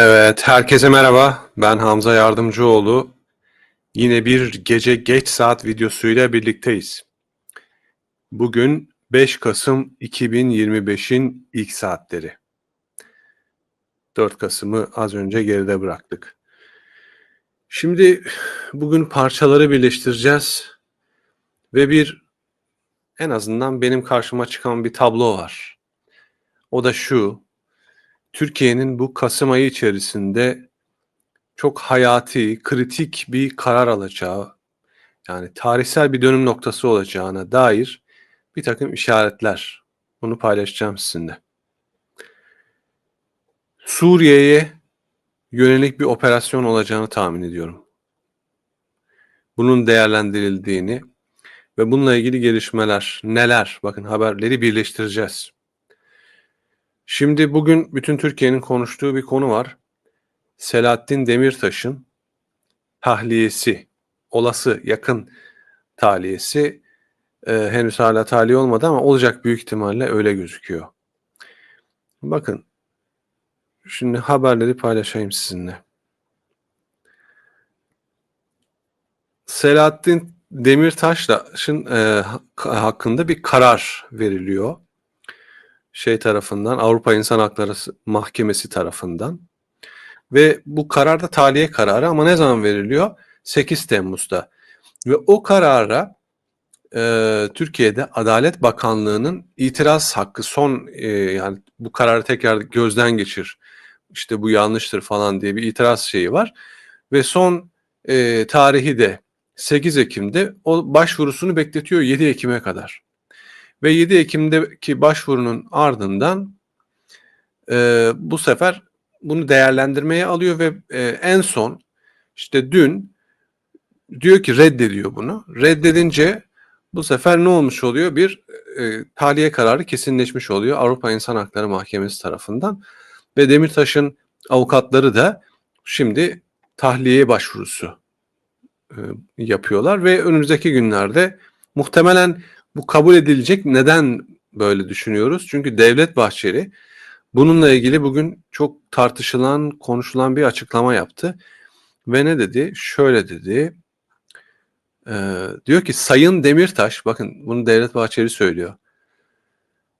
Evet, herkese merhaba. Ben Hamza Yardımcıoğlu. Yine bir gece geç saat videosuyla birlikteyiz. Bugün 5 Kasım 2025'in ilk saatleri. 4 Kasım'ı az önce geride bıraktık. Şimdi bugün parçaları birleştireceğiz ve bir en azından benim karşıma çıkan bir tablo var. O da şu. Türkiye'nin bu Kasım ayı içerisinde çok hayati, kritik bir karar alacağı, yani tarihsel bir dönüm noktası olacağına dair bir takım işaretler. Bunu paylaşacağım sizinle. Suriye'ye yönelik bir operasyon olacağını tahmin ediyorum. Bunun değerlendirildiğini ve bununla ilgili gelişmeler neler? Bakın haberleri birleştireceğiz. Şimdi bugün bütün Türkiye'nin konuştuğu bir konu var. Selahattin Demirtaş'ın tahliyesi, olası yakın tahliyesi e, henüz hala tahliye olmadı ama olacak büyük ihtimalle öyle gözüküyor. Bakın, şimdi haberleri paylaşayım sizinle. Selahattin Demirtaş'ın e, hakkında bir karar veriliyor şey tarafından Avrupa İnsan Hakları Mahkemesi tarafından ve bu karar da tahliye kararı ama ne zaman veriliyor? 8 Temmuz'da ve o karara e, Türkiye'de Adalet Bakanlığı'nın itiraz hakkı son e, yani bu kararı tekrar gözden geçir işte bu yanlıştır falan diye bir itiraz şeyi var ve son e, tarihi de 8 Ekim'de o başvurusunu bekletiyor 7 Ekim'e kadar. Ve 7 Ekim'deki başvurunun ardından e, bu sefer bunu değerlendirmeye alıyor ve e, en son işte dün diyor ki reddediyor bunu. Reddedince bu sefer ne olmuş oluyor? Bir e, tahliye kararı kesinleşmiş oluyor Avrupa İnsan Hakları Mahkemesi tarafından ve Demirtaş'ın avukatları da şimdi tahliye başvurusu e, yapıyorlar ve önümüzdeki günlerde muhtemelen bu kabul edilecek. Neden böyle düşünüyoruz? Çünkü Devlet Bahçeli bununla ilgili bugün çok tartışılan, konuşulan bir açıklama yaptı. Ve ne dedi? Şöyle dedi. Ee, diyor ki Sayın Demirtaş, bakın bunu Devlet Bahçeli söylüyor.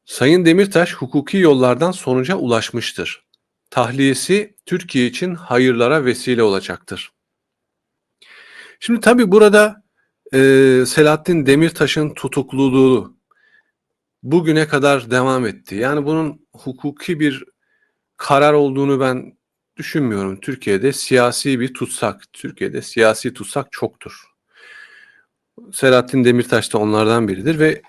Sayın Demirtaş hukuki yollardan sonuca ulaşmıştır. Tahliyesi Türkiye için hayırlara vesile olacaktır. Şimdi tabii burada e, Selahattin Demirtaş'ın tutukluluğu bugüne kadar devam etti. Yani bunun hukuki bir karar olduğunu ben düşünmüyorum. Türkiye'de siyasi bir tutsak, Türkiye'de siyasi tutsak çoktur. Selahattin Demirtaş da onlardan biridir ve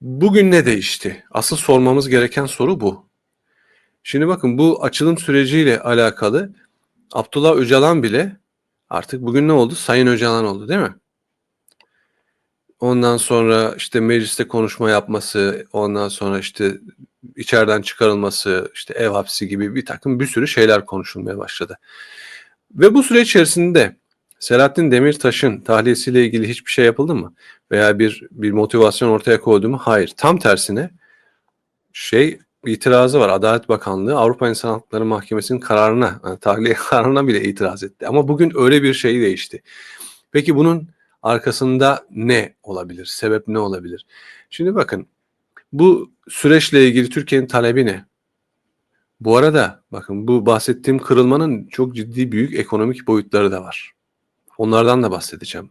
bugün ne değişti? Asıl sormamız gereken soru bu. Şimdi bakın bu açılım süreciyle alakalı Abdullah Öcalan bile artık bugün ne oldu? Sayın Öcalan oldu değil mi? Ondan sonra işte mecliste konuşma yapması, ondan sonra işte içeriden çıkarılması, işte ev hapsi gibi bir takım bir sürü şeyler konuşulmaya başladı. Ve bu süre içerisinde Selahattin Demirtaş'ın tahliyesiyle ilgili hiçbir şey yapıldı mı? Veya bir bir motivasyon ortaya koydu mu? Hayır. Tam tersine şey itirazı var. Adalet Bakanlığı Avrupa İnsan Hakları Mahkemesi'nin kararına, yani tahliye kararına bile itiraz etti. Ama bugün öyle bir şey değişti. Peki bunun arkasında ne olabilir? Sebep ne olabilir? Şimdi bakın bu süreçle ilgili Türkiye'nin talebi ne? Bu arada bakın bu bahsettiğim kırılmanın çok ciddi büyük ekonomik boyutları da var. Onlardan da bahsedeceğim.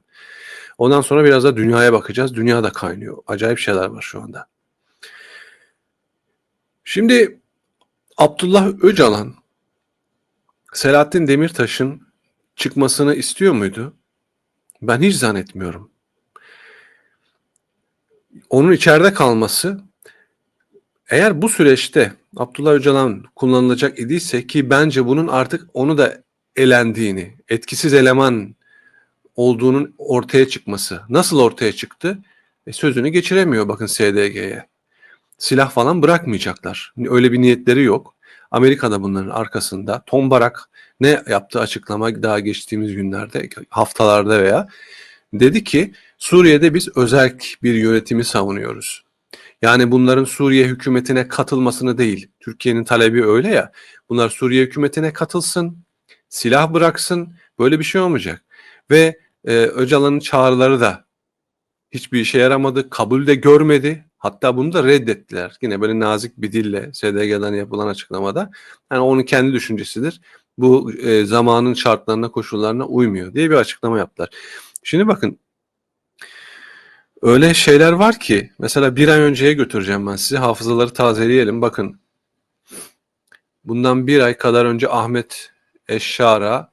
Ondan sonra biraz da dünyaya bakacağız. Dünya da kaynıyor. Acayip şeyler var şu anda. Şimdi Abdullah Öcalan Selahattin Demirtaş'ın çıkmasını istiyor muydu? Ben hiç zannetmiyorum. Onun içeride kalması eğer bu süreçte Abdullah Öcalan kullanılacak idiyse ki bence bunun artık onu da elendiğini, etkisiz eleman olduğunun ortaya çıkması. Nasıl ortaya çıktı? E, sözünü geçiremiyor bakın SDG'ye. Silah falan bırakmayacaklar. Öyle bir niyetleri yok. Amerika'da bunların arkasında. Tom Barak ne yaptı açıklama daha geçtiğimiz günlerde, haftalarda veya dedi ki Suriye'de biz özel bir yönetimi savunuyoruz. Yani bunların Suriye hükümetine katılmasını değil. Türkiye'nin talebi öyle ya. Bunlar Suriye hükümetine katılsın, silah bıraksın. Böyle bir şey olmayacak. Ve e, Öcalan'ın çağrıları da hiçbir işe yaramadı, kabul de görmedi. Hatta bunu da reddettiler. Yine böyle nazik bir dille SDG'den yapılan açıklamada. Yani onun kendi düşüncesidir. Bu e, zamanın şartlarına, koşullarına uymuyor diye bir açıklama yaptılar. Şimdi bakın öyle şeyler var ki mesela bir ay önceye götüreceğim ben sizi. Hafızaları tazeleyelim. Bakın bundan bir ay kadar önce Ahmet Eşşara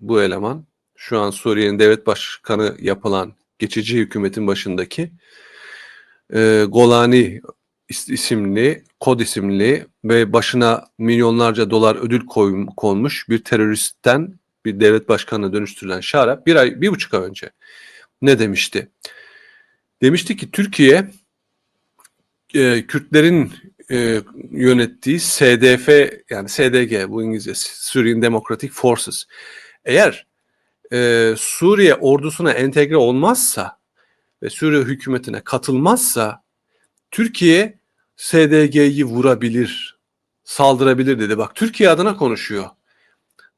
bu eleman şu an Suriye'nin devlet başkanı yapılan geçici hükümetin başındaki e, Golani is- isimli, kod isimli ve başına milyonlarca dolar ödül koy, konmuş bir teröristten bir devlet başkanına dönüştürülen Şara bir ay, bir buçuk ay önce ne demişti? Demişti ki Türkiye e, Kürtlerin e, yönettiği SDF yani SDG bu İngilizce Syrian Democratic Forces eğer e, Suriye ordusuna entegre olmazsa ve Suriye hükümetine katılmazsa Türkiye SDG'yi vurabilir, saldırabilir dedi. Bak Türkiye adına konuşuyor.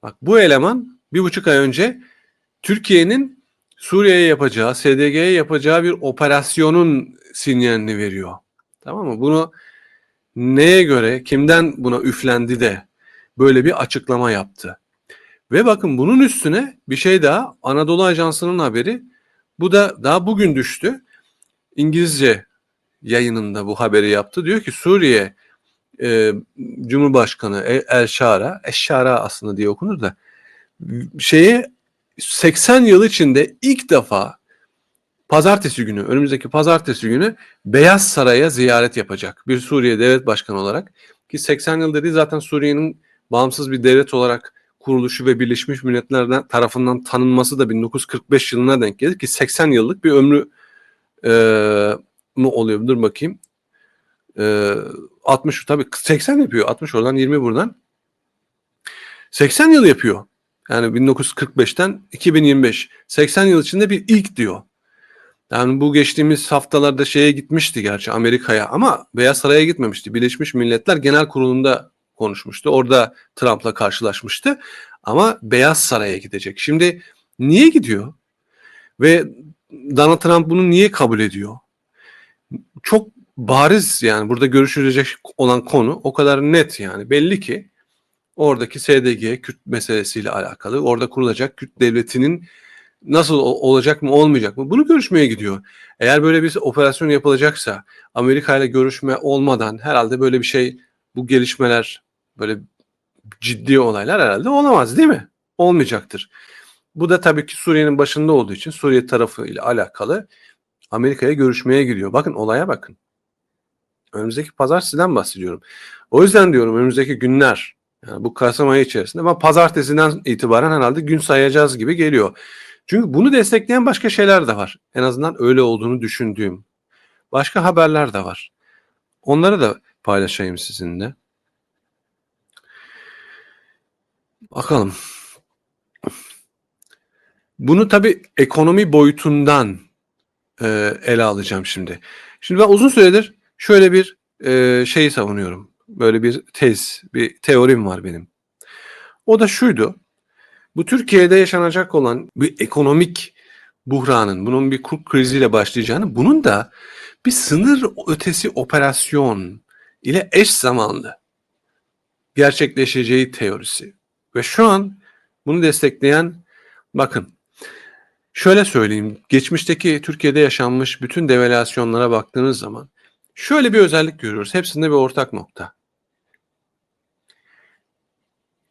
Bak bu eleman bir buçuk ay önce Türkiye'nin Suriye'ye yapacağı, SDG'ye yapacağı bir operasyonun sinyalini veriyor. Tamam mı? Bunu neye göre, kimden buna üflendi de böyle bir açıklama yaptı. Ve bakın bunun üstüne bir şey daha Anadolu Ajansı'nın haberi. Bu da daha bugün düştü. İngilizce yayınında bu haberi yaptı. Diyor ki Suriye e, Cumhurbaşkanı El- El Şara, aslında diye okunur da şeye 80 yıl içinde ilk defa pazartesi günü, önümüzdeki pazartesi günü Beyaz Saray'a ziyaret yapacak. Bir Suriye devlet başkanı olarak ki 80 yıl dediği zaten Suriye'nin bağımsız bir devlet olarak kuruluşu ve Birleşmiş Milletler'den tarafından tanınması da 1945 yılına denk gelir ki 80 yıllık bir ömrü e, mu oluyor? Dur bakayım. E, 60 tabii 80 yapıyor. 60 oradan 20 buradan. 80 yıl yapıyor. Yani 1945'ten 2025. 80 yıl içinde bir ilk diyor. Yani bu geçtiğimiz haftalarda şeye gitmişti gerçi Amerika'ya ama Beyaz Saray'a gitmemişti. Birleşmiş Milletler Genel Kurulu'nda konuşmuştu. Orada Trump'la karşılaşmıştı. Ama Beyaz Saray'a gidecek. Şimdi niye gidiyor? Ve Donald Trump bunu niye kabul ediyor? Çok bariz yani burada görüşülecek olan konu o kadar net yani. Belli ki oradaki SDG Kürt meselesiyle alakalı orada kurulacak Kürt devletinin nasıl olacak mı olmayacak mı bunu görüşmeye gidiyor. Eğer böyle bir operasyon yapılacaksa Amerika ile görüşme olmadan herhalde böyle bir şey bu gelişmeler böyle ciddi olaylar herhalde olamaz değil mi? Olmayacaktır. Bu da tabii ki Suriye'nin başında olduğu için Suriye tarafı ile alakalı Amerika'ya görüşmeye gidiyor. Bakın olaya bakın. Önümüzdeki pazartesiden bahsediyorum. O yüzden diyorum önümüzdeki günler yani bu Kasım ayı içerisinde ama pazartesinden itibaren herhalde gün sayacağız gibi geliyor. Çünkü bunu destekleyen başka şeyler de var. En azından öyle olduğunu düşündüğüm. Başka haberler de var. Onları da paylaşayım sizinle. Bakalım. Bunu tabii ekonomi boyutundan e, ele alacağım şimdi. Şimdi ben uzun süredir şöyle bir e, şeyi savunuyorum. Böyle bir tez, bir teorim var benim. O da şuydu. Bu Türkiye'de yaşanacak olan bir ekonomik buhranın, bunun bir kur kriziyle başlayacağını, bunun da bir sınır ötesi operasyon ile eş zamanlı gerçekleşeceği teorisi. Ve şu an bunu destekleyen bakın şöyle söyleyeyim geçmişteki Türkiye'de yaşanmış bütün devalüasyonlara baktığınız zaman şöyle bir özellik görüyoruz. Hepsinde bir ortak nokta.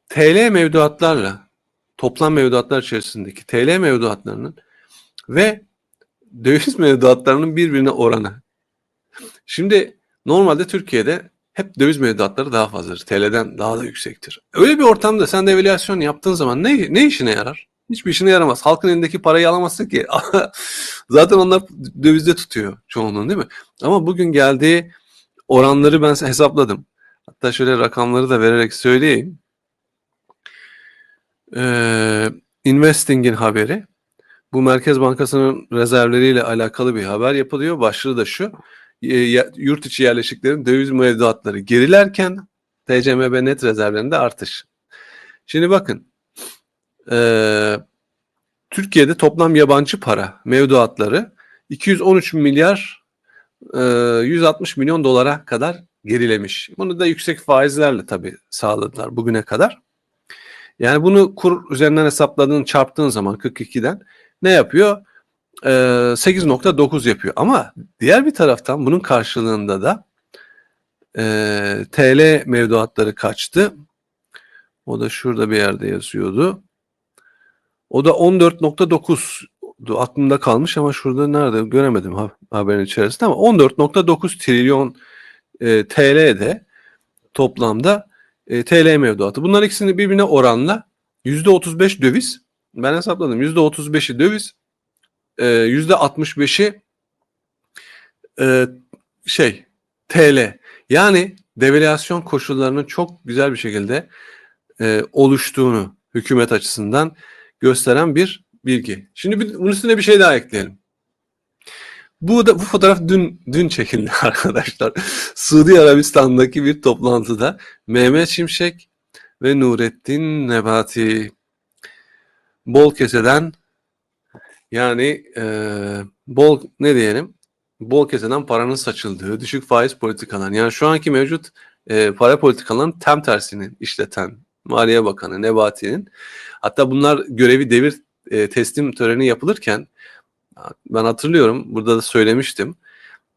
TL mevduatlarla toplam mevduatlar içerisindeki TL mevduatlarının ve döviz mevduatlarının birbirine oranı. Şimdi normalde Türkiye'de hep döviz mevduatları daha fazladır. TL'den daha da yüksektir. Öyle bir ortamda sen devalüasyon yaptığın zaman ne, ne işine yarar? Hiçbir işine yaramaz. Halkın elindeki parayı alamazsın ki. Zaten onlar dövizde tutuyor çoğunluğun değil mi? Ama bugün geldiği oranları ben hesapladım. Hatta şöyle rakamları da vererek söyleyeyim. Ee, Investing'in haberi. Bu Merkez Bankası'nın rezervleriyle alakalı bir haber yapılıyor. Başlığı da şu. E, yurt içi yerleşiklerin döviz mevduatları gerilerken TCMB net rezervlerinde artış. Şimdi bakın eee, Türkiye'de toplam yabancı para mevduatları 213 milyar eee, 160 milyon dolara kadar gerilemiş. Bunu da yüksek faizlerle tabii sağladılar bugüne kadar. Yani bunu kur üzerinden hesapladığın çarptığın zaman 42'den ne yapıyor? Ee, 8.9 yapıyor. Ama diğer bir taraftan bunun karşılığında da e, TL mevduatları kaçtı. O da şurada bir yerde yazıyordu. O da 14.9 aklımda kalmış ama şurada nerede göremedim ha- haberin içerisinde ama 14.9 trilyon e, TL'de toplamda e, TL mevduatı. Bunlar ikisini birbirine oranla %35 döviz. Ben hesapladım. %35'i döviz, e, %65'i e, şey TL. Yani devalüasyon koşullarının çok güzel bir şekilde e, oluştuğunu hükümet açısından gösteren bir bilgi. Şimdi bir, bunun üstüne bir şey daha ekleyelim. Bu da bu fotoğraf dün dün çekildi arkadaşlar. Suudi Arabistan'daki bir toplantıda Mehmet Şimşek ve Nurettin Nebati bol keseden yani eee, bol ne diyelim bol keseden paranın saçıldığı düşük faiz politikalar yani şu anki mevcut eee, para politikalarının tam tersini işleten Maliye Bakanı Nebati'nin hatta bunlar görevi devir eee, teslim töreni yapılırken ben hatırlıyorum burada da söylemiştim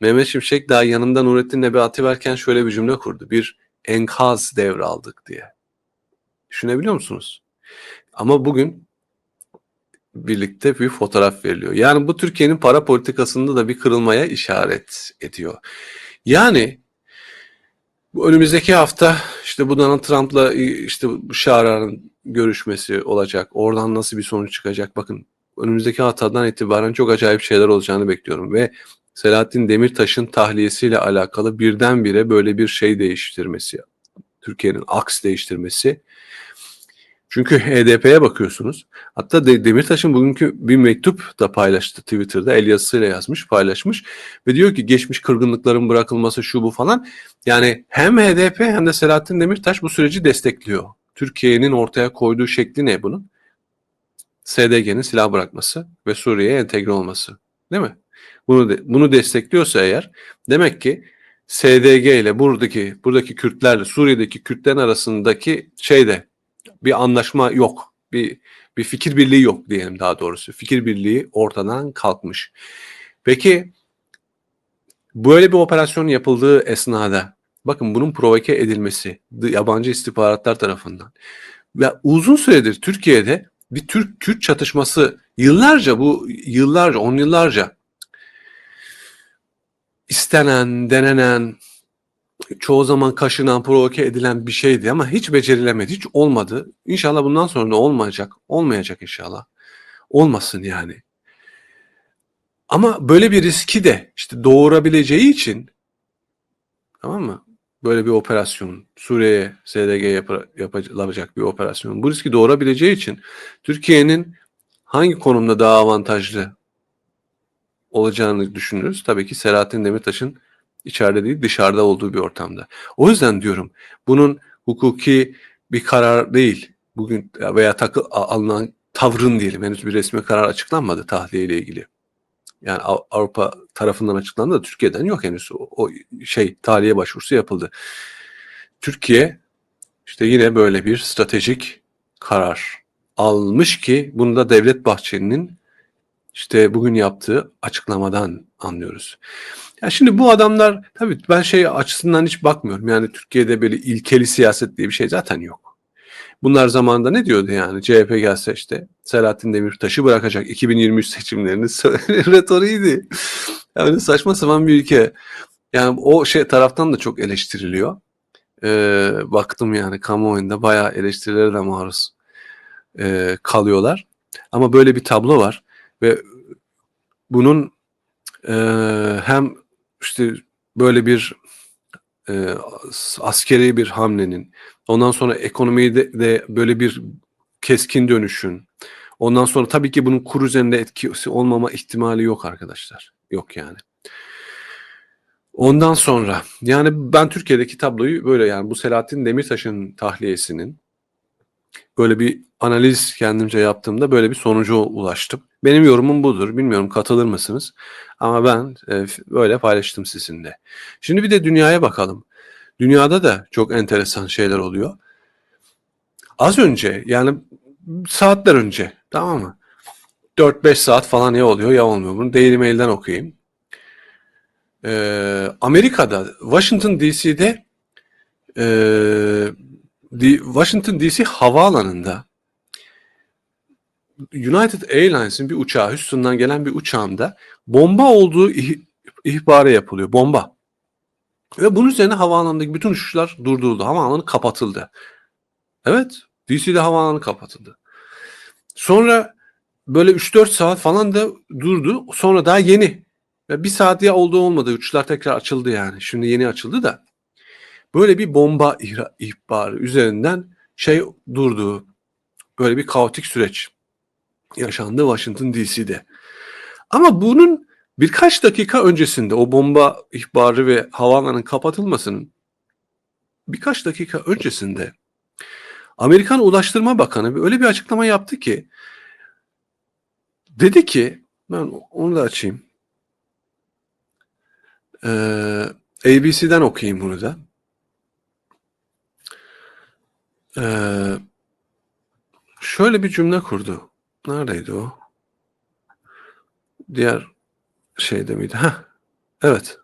Mehmet Şimşek daha yanında Nurettin Nebati varken şöyle bir cümle kurdu. Bir enkaz devraldık diye. Düşünebiliyor musunuz? Ama bugün birlikte bir fotoğraf veriliyor. Yani bu Türkiye'nin para politikasında da bir kırılmaya işaret ediyor. Yani önümüzdeki hafta işte bu Donald Trump'la işte bu Şarar'ın görüşmesi olacak. Oradan nasıl bir sonuç çıkacak? Bakın önümüzdeki haftadan itibaren çok acayip şeyler olacağını bekliyorum ve Selahattin Demirtaş'ın tahliyesiyle alakalı birdenbire böyle bir şey değiştirmesi, Türkiye'nin aks değiştirmesi. Çünkü HDP'ye bakıyorsunuz. Hatta De- Demirtaş'ın bugünkü bir mektup da paylaştı Twitter'da. El yazısıyla yazmış, paylaşmış. Ve diyor ki geçmiş kırgınlıkların bırakılması şu bu falan. Yani hem HDP hem de Selahattin Demirtaş bu süreci destekliyor. Türkiye'nin ortaya koyduğu şekli ne bunun? SDG'nin silah bırakması ve Suriye'ye entegre olması. Değil mi? Bunu de- bunu destekliyorsa eğer demek ki SDG ile buradaki buradaki Kürtlerle Suriye'deki Kürtlerin arasındaki şeyde bir anlaşma yok. Bir bir fikir birliği yok diyelim daha doğrusu. Fikir birliği ortadan kalkmış. Peki böyle bir operasyon yapıldığı esnada bakın bunun provoke edilmesi yabancı istihbaratlar tarafından ve uzun süredir Türkiye'de bir Türk-Kürt çatışması yıllarca bu yıllarca on yıllarca istenen, denenen, çoğu zaman kaşınan, provoke edilen bir şeydi ama hiç becerilemedi, hiç olmadı. İnşallah bundan sonra da olmayacak, olmayacak inşallah. Olmasın yani. Ama böyle bir riski de işte doğurabileceği için tamam mı? Böyle bir operasyon, Suriye'ye SDG yapı- yapılacak bir operasyon. Bu riski doğurabileceği için Türkiye'nin hangi konumda daha avantajlı olacağını düşünürüz. Tabii ki Selahattin Demirtaş'ın içeride değil dışarıda olduğu bir ortamda. O yüzden diyorum bunun hukuki bir karar değil. Bugün veya takı alınan tavrın diyelim henüz bir resmi karar açıklanmadı tahliye ile ilgili. Yani Av- Avrupa tarafından açıklandı da Türkiye'den yok henüz o, o şey tahliye başvurusu yapıldı. Türkiye işte yine böyle bir stratejik karar almış ki bunu da Devlet Bahçeli'nin işte bugün yaptığı açıklamadan anlıyoruz. Ya şimdi bu adamlar tabii ben şey açısından hiç bakmıyorum. Yani Türkiye'de böyle ilkeli siyaset diye bir şey zaten yok. Bunlar zamanında ne diyordu yani CHP gelse işte Selahattin Demirtaş'ı bırakacak 2023 seçimlerini retoriydi. Yani saçma sapan bir ülke. Yani o şey taraftan da çok eleştiriliyor. Ee, baktım yani kamuoyunda bayağı eleştirilere de maruz e, kalıyorlar. Ama böyle bir tablo var ve bunun e, hem işte böyle bir e, askeri bir hamlenin ondan sonra ekonomiyi de, de böyle bir keskin dönüşün ondan sonra tabii ki bunun kur üzerinde etkisi olmama ihtimali yok arkadaşlar. Yok yani. Ondan sonra yani ben Türkiye'deki tabloyu böyle yani bu Selahattin Demirtaş'ın tahliyesinin böyle bir analiz kendimce yaptığımda böyle bir sonuca ulaştım. Benim yorumum budur. Bilmiyorum katılır mısınız? Ama ben e, böyle paylaştım sizinle. Şimdi bir de dünyaya bakalım. Dünyada da çok enteresan şeyler oluyor. Az önce yani saatler önce tamam mı? 4-5 saat falan ya oluyor ya olmuyor. Bunu Daily Mail'den okuyayım. Ee, Amerika'da Washington DC'de e, Washington DC havaalanında United Airlines'in bir uçağı, Houston'dan gelen bir uçağında bomba olduğu ih- ihbarı yapılıyor. Bomba. Ve bunun üzerine havaalanındaki bütün uçuşlar durduruldu. Havaalanı kapatıldı. Evet, DC'de havaalanı kapatıldı. Sonra böyle 3-4 saat falan da durdu. Sonra daha yeni. Ve bir saat ya oldu olmadı. Uçuşlar tekrar açıldı yani. Şimdi yeni açıldı da. Böyle bir bomba ihbarı üzerinden şey durdu. Böyle bir kaotik süreç yaşandı Washington DC'de. Ama bunun birkaç dakika öncesinde o bomba ihbarı ve havaalanının kapatılmasının birkaç dakika öncesinde Amerikan Ulaştırma Bakanı öyle bir açıklama yaptı ki dedi ki ben onu da açayım. Ee, ABC'den okuyayım bunu da. Ee, şöyle bir cümle kurdu. Neredeydi o? Diğer şeyde miydi? Heh, evet.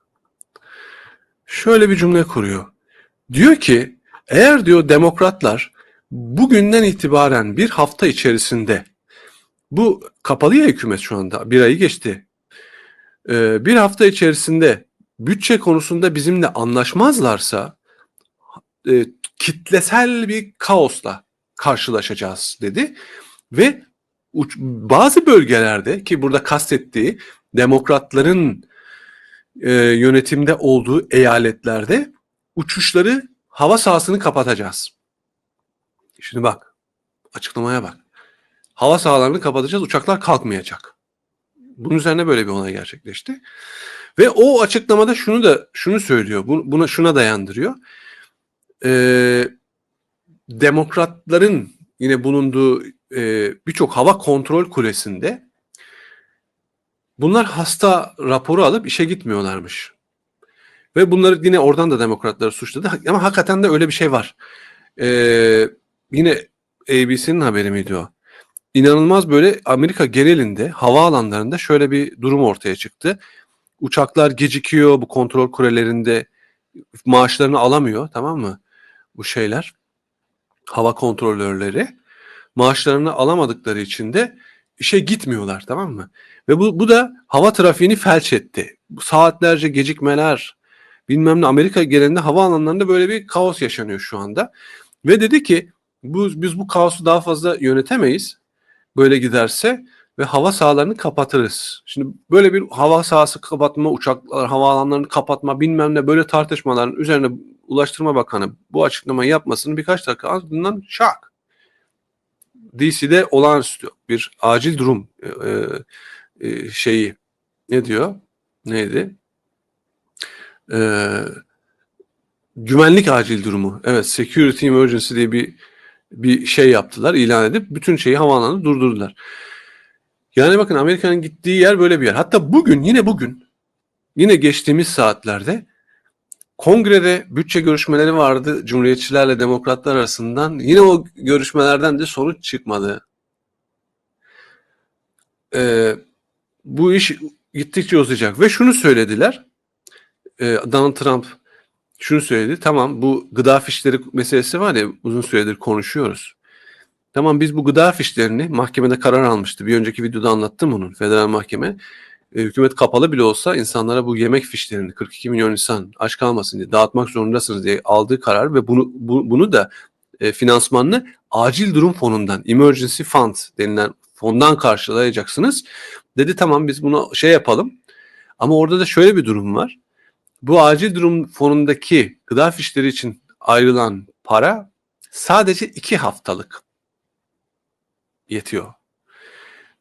Şöyle bir cümle kuruyor. Diyor ki eğer diyor demokratlar bugünden itibaren bir hafta içerisinde bu kapalı ya hükümet şu anda bir ayı geçti. Ee, bir hafta içerisinde bütçe konusunda bizimle anlaşmazlarsa e, kitlesel bir kaosla karşılaşacağız dedi ve bazı bölgelerde ki burada kastettiği demokratların e, yönetimde olduğu eyaletlerde uçuşları hava sahasını kapatacağız. Şimdi bak açıklamaya bak. Hava sahalarını kapatacağız uçaklar kalkmayacak. Bunun üzerine böyle bir olay gerçekleşti. Ve o açıklamada şunu da şunu söylüyor. Buna şuna dayandırıyor. Ee, demokratların yine bulunduğu e, birçok hava kontrol kulesinde bunlar hasta raporu alıp işe gitmiyorlarmış. Ve bunları yine oradan da demokratları suçladı. Ama hakikaten de öyle bir şey var. Ee, yine ABC'nin haberi miydi o? İnanılmaz böyle Amerika genelinde havaalanlarında şöyle bir durum ortaya çıktı. Uçaklar gecikiyor bu kontrol kulelerinde maaşlarını alamıyor tamam mı? Bu şeyler hava kontrolörleri maaşlarını alamadıkları için de işe gitmiyorlar tamam mı? Ve bu, bu da hava trafiğini felç etti. Saatlerce gecikmeler bilmem ne Amerika genelinde hava alanlarında böyle bir kaos yaşanıyor şu anda. Ve dedi ki bu, biz bu kaosu daha fazla yönetemeyiz böyle giderse ve hava sahalarını kapatırız. Şimdi böyle bir hava sahası kapatma, uçaklar, havaalanlarını kapatma bilmem ne böyle tartışmaların üzerine Ulaştırma Bakanı bu açıklamayı yapmasının birkaç dakika ardından şak. DC'de olağanüstü bir acil durum e, e, şeyi ne diyor? Neydi? E, güvenlik acil durumu. Evet, security emergency diye bir bir şey yaptılar, ilan edip bütün şeyi havaalanını durdurdular. Yani bakın Amerika'nın gittiği yer böyle bir yer. Hatta bugün yine bugün yine geçtiğimiz saatlerde kongrede bütçe görüşmeleri vardı Cumhuriyetçilerle demokratlar arasından. Yine o görüşmelerden de sonuç çıkmadı. Ee, bu iş gittikçe uzayacak ve şunu söylediler. Ee, Donald Trump şunu söyledi. Tamam bu gıda fişleri meselesi var ya uzun süredir konuşuyoruz. Tamam biz bu gıda fişlerini mahkemede karar almıştı. Bir önceki videoda anlattım onun federal mahkeme. E, hükümet kapalı bile olsa insanlara bu yemek fişlerini 42 milyon insan aç kalmasın diye dağıtmak zorundasınız diye aldığı karar ve bunu bu, bunu da e, finansmanını acil durum fonundan emergency fund denilen fondan karşılayacaksınız. Dedi tamam biz bunu şey yapalım. Ama orada da şöyle bir durum var. Bu acil durum fonundaki gıda fişleri için ayrılan para sadece iki haftalık yetiyor.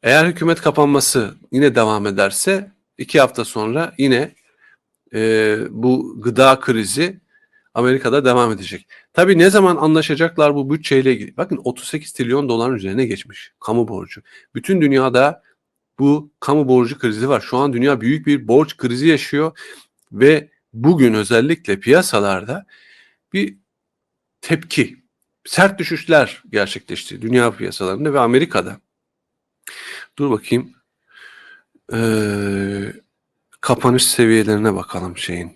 Eğer hükümet kapanması yine devam ederse iki hafta sonra yine e, bu gıda krizi Amerika'da devam edecek. Tabii ne zaman anlaşacaklar bu bütçeyle ilgili? Bakın 38 trilyon doların üzerine geçmiş kamu borcu. Bütün dünyada bu kamu borcu krizi var. Şu an dünya büyük bir borç krizi yaşıyor ve bugün özellikle piyasalarda bir tepki, sert düşüşler gerçekleşti dünya piyasalarında ve Amerika'da. Dur bakayım. Ee, kapanış seviyelerine bakalım şeyin.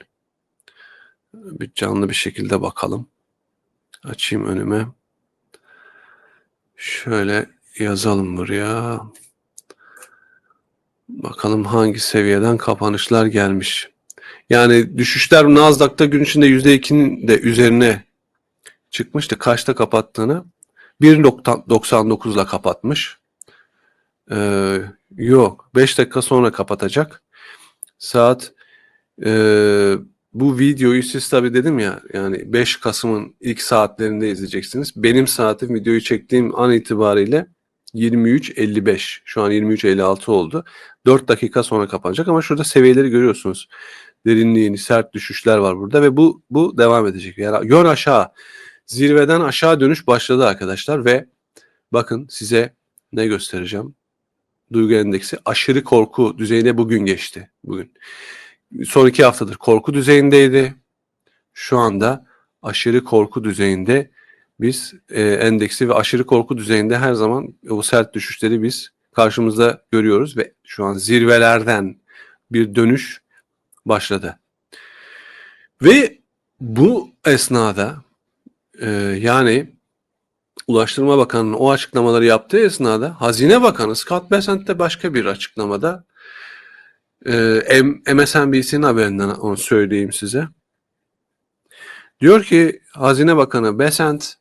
Bir canlı bir şekilde bakalım. Açayım önüme. Şöyle yazalım buraya. Bakalım hangi seviyeden kapanışlar gelmiş. Yani düşüşler Nasdaq'ta gün içinde %2'nin de üzerine çıkmıştı. Kaçta kapattığını 1.99 ile kapatmış. Ee, yok 5 dakika sonra kapatacak. Saat e, bu videoyu siz tabi dedim ya yani 5 Kasım'ın ilk saatlerinde izleyeceksiniz. Benim saatim videoyu çektiğim an itibariyle 23.55. Şu an 23.56 oldu. 4 dakika sonra kapanacak ama şurada seviyeleri görüyorsunuz. Derinliğini, sert düşüşler var burada ve bu bu devam edecek. Yani yön aşağı, zirveden aşağı dönüş başladı arkadaşlar ve bakın size ne göstereceğim. Duygu endeksi aşırı korku düzeyine bugün geçti. Bugün. Son iki haftadır korku düzeyindeydi. Şu anda aşırı korku düzeyinde biz e, endeksi ve aşırı korku düzeyinde her zaman o sert düşüşleri biz karşımızda görüyoruz ve şu an zirvelerden bir dönüş başladı. Ve bu esnada e, yani Ulaştırma Bakanı'nın o açıklamaları yaptığı esnada Hazine Bakanı Scott Bessent de başka bir açıklamada e, MSNBC'nin haberinden onu söyleyeyim size. Diyor ki Hazine Bakanı Bessent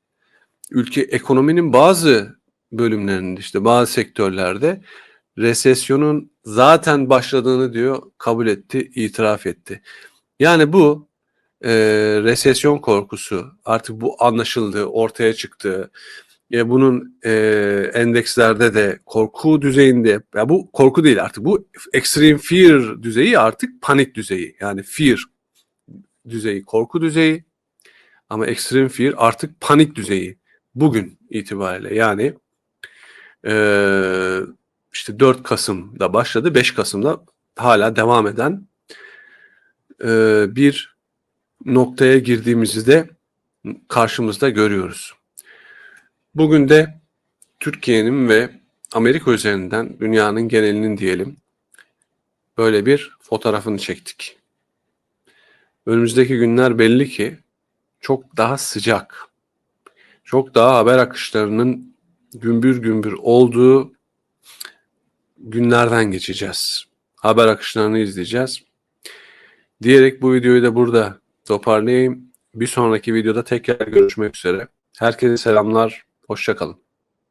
ülke ekonominin bazı bölümlerinde işte bazı sektörlerde resesyonun zaten başladığını diyor kabul etti, itiraf etti. Yani bu e, resesyon korkusu artık bu anlaşıldı, ortaya çıktı. Ya bunun e, endekslerde de korku düzeyinde, ya bu korku değil artık bu extreme fear düzeyi artık panik düzeyi. Yani fear düzeyi, korku düzeyi ama extreme fear artık panik düzeyi bugün itibariyle yani e, işte 4 Kasım'da başladı 5 Kasım'da hala devam eden e, bir noktaya girdiğimizi de karşımızda görüyoruz. Bugün de Türkiye'nin ve Amerika üzerinden dünyanın genelinin diyelim böyle bir fotoğrafını çektik. Önümüzdeki günler belli ki çok daha sıcak, çok daha haber akışlarının gümbür gümbür olduğu günlerden geçeceğiz. Haber akışlarını izleyeceğiz. Diyerek bu videoyu da burada toparlayayım. Bir sonraki videoda tekrar görüşmek üzere. Herkese selamlar, hoşçakalın.